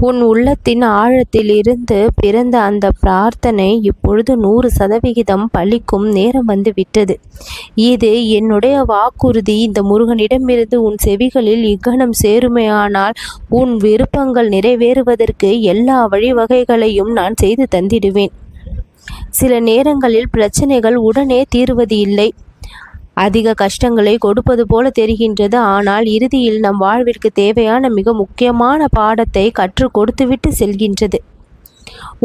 உன் உள்ளத்தின் ஆழத்தில் இருந்து பிறந்த அந்த பிரார்த்தனை இப்பொழுது நூறு சதவிகிதம் பழிக்கும் நேரம் வந்து விட்டது இது என்னுடைய வாக்குறுதி. இந்த முருகனிடமிருந்து உன் செவிகளில் இக்கணம் சேருமையானால் உன் விருப்பங்கள் நிறைவேறுவதற்கு எல்லா வழிவகைகளையும் நான் செய்து தந்திடுவேன். சில நேரங்களில் பிரச்சனைகள் உடனே தீர்வது இல்லை. அதிக கஷ்டங்களை கொடுப்பது போல தெரிகின்றது. ஆனால் இறுதியில் நம் வாழ்விற்கு தேவையான மிக முக்கியமான பாடத்தை கற்றுக் கொடுத்துவிட்டு செல்கின்றது.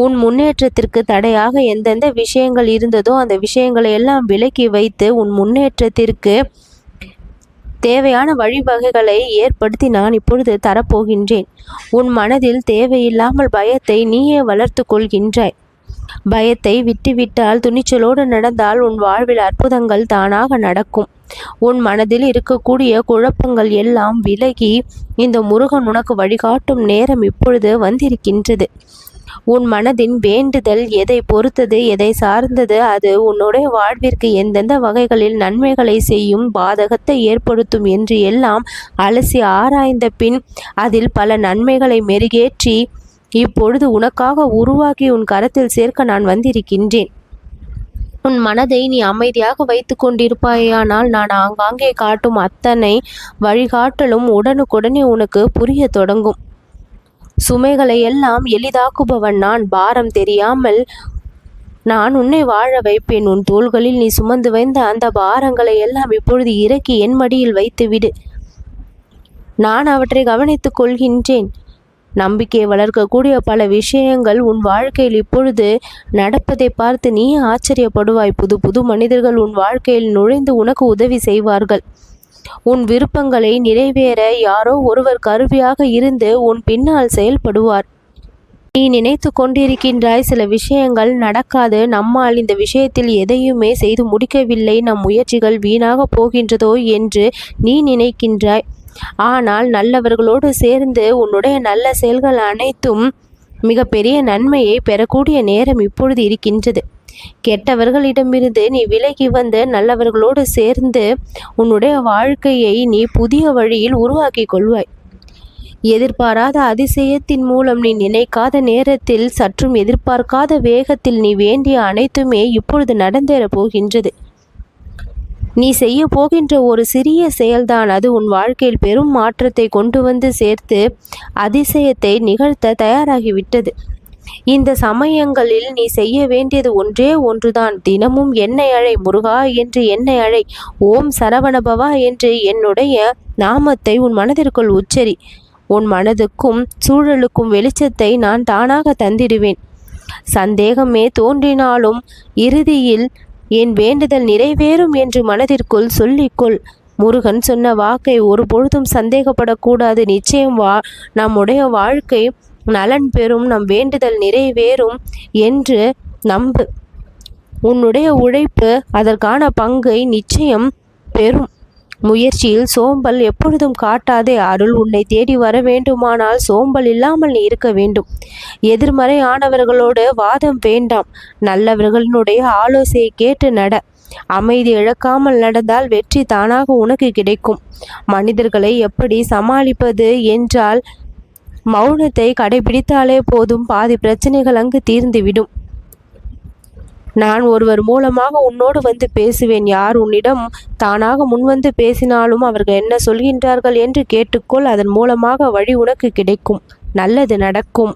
உன் முன்னேற்றத்திற்கு தடையாக எந்தெந்த விஷயங்கள் இருந்ததோ அந்த விஷயங்களை எல்லாம் விலக்கி வைத்து உன் முன்னேற்றத்திற்கு தேவையான வழிவகைகளை ஏற்படுத்தி நான் இப்பொழுது தரப்போகின்றேன். உன் மனதில் தேவையில்லாமல் பயத்தை நீயே வளர்த்து கொள்கின்றாய். பயத்தை விட்டுவிட்டால் துணிச்சலோடு நடந்தால் உன் வாழ்வில் அற்புதங்கள் தானாக நடக்கும். உன் மனதில் இருக்கக்கூடிய குழப்பங்கள் எல்லாம் விலகி இந்த முருகன் உனக்கு வழிகாட்டும் நேரம் இப்பொழுது வந்திருக்கின்றது. உன் மனதின் வேண்டுதல் எதை பொறுத்தது எதை சார்ந்தது அது உன்னுடைய வாழ்விற்கு எந்தெந்த வகைகளில் நன்மைகளை செய்யும் பாதகத்தை ஏற்படுத்தும் என்று எல்லாம் அலசி ஆராய்ந்த பின் அதில் பல நன்மைகளை மெருகேற்றி இப்பொழுது உனக்காக உருவாக்கி உன் கரத்தில் சேர்க்க நான் வந்திருக்கின்றேன். உன் மனதை நீ அமைதியாக வைத்து கொண்டிருப்பாயானால் நான் ஆங்காங்கே காட்டும் அத்தனை வழிகாட்டலும் உடனுக்குடனே உனக்கு புரிய தொடங்கும். சுமைகளை எல்லாம் எளிதாக்குபவன் நான். பாரம் தெரியாமல் நான் உன்னை வாழ வைப்பேன். உன் தோள்களில் நீ சுமந்து வைந்த அந்த பாரங்களை எல்லாம் இப்பொழுது இறக்கி என் மடியில் வைத்துவிடு. நான் அவற்றை கவனித்துக் கொள்கின்றேன். நம்பிக்கையை வளர்க்கக்கூடிய பல விஷயங்கள் உன் வாழ்க்கையில் இப்பொழுது நடப்பதை பார்த்து நீ ஆச்சரியப்படுவாய். புது புது மனிதர்கள் உன் வாழ்க்கையில் நுழைந்து உனக்கு உதவி செய்வார்கள். உன் விருப்பங்களை நிறைவேற யாரோ ஒருவர் கருவியாக இருந்து உன் பின்னால் செயல்படுவார். நீ நினைத்து கொண்டிருக்கின்றாய் சில விஷயங்கள் நடக்காது. நம்மால் இந்த விஷயத்தில் எதையுமே செய்து முடிக்கவில்லை. நம் முயற்சிகள் வீணாக போகின்றதோ என்று நீ நினைக்கின்றாய். ஆனால் நல்லவர்களோடு சேர்ந்து உன்னுடைய நல்ல செயல்கள் அனைத்தும் மிகப்பெரிய நன்மையை பெறக்கூடிய நேரம் இப்பொழுது இருக்கின்றது. கெட்டவர்களிடமிருந்து நீ விலகி வந்து நல்லவர்களோடு சேர்ந்து உன்னுடைய வாழ்க்கையை நீ புதிய வழியில் உருவாக்கி கொள்வாய். எதிர்பாராத அதிசயத்தின் மூலம் நீ நினைக்காத நேரத்தில் சற்றும் எதிர்பார்க்காத வேகத்தில் நீ வேண்டிய அனைத்துமே இப்பொழுது நடந்தேறப் போகின்றது. நீ செய்ய போகின்ற ஒரு சிறிய செயல்தான். அது உன் வாழ்க்கையில் பெரும் மாற்றத்தை கொண்டு வந்து சேர்த்து அதிசயத்தை நிகழ்த்த தயாராகிவிட்டது. இந்த சமயங்களில் நீ செய்ய வேண்டியது ஒன்றே ஒன்றுதான். தினமும் என்னை அழை முருகா என்று என்னை அழை. ஓம் சரவணபவா என்று என்னுடைய நாமத்தை உன் மனதிற்குள் உச்சரி. உன் மனதுக்கும் சூழலுக்கும் வெளிச்சத்தை நான் தானாக தந்திடுவேன். சந்தேகமே தோன்றினாலும் இறுதியில் என் வேண்டுதல் நிறைவேறும் என்று மனதிற்குள் சொல்லிக்கொள். முருகன் சொன்ன வாக்கை ஒரு பொழுதும் சந்தேகப்படக்கூடாது. நிச்சயம் வா நம்முடைய வாழ்க்கை நலன் பெறும் நம் வேண்டுதல் நிறைவேறும் என்று நம்பு. உன்னுடைய உழைப்பு அதற்கான பங்கை நிச்சயம் பெறும். முயற்சியில் சோம்பல் எப்பொழுதும் காட்டாதே அருள். உன்னை தேடி வர வேண்டுமானால் சோம்பல் இல்லாமல் நீ இருக்க வேண்டும். எதிர்மறை ஆனவர்களோடு வாதம் வேண்டாம். நல்லவர்களினுடைய ஆலோசையை கேட்டு நட. அமைதி இழக்காமல் நடந்தால் வெற்றி தானாக உனக்கு கிடைக்கும். மனிதர்களை எப்படி சமாளிப்பது என்றால் மௌனத்தை கடைபிடித்தாலே போதும். பாதி பிரச்சனைகள் அங்கு தீர்ந்துவிடும். நான் ஒருவர் மூலமாக உன்னோடு வந்து பேசுவேன். யார் உன்னிடம் தானாக முன்வந்து பேசினாலும் அவர்கள் என்ன சொல்கின்றார்கள் என்று கேட்டுக்கொள். அதன் மூலமாக வழி உனக்கு கிடைக்கும். நல்லது நடக்கும்.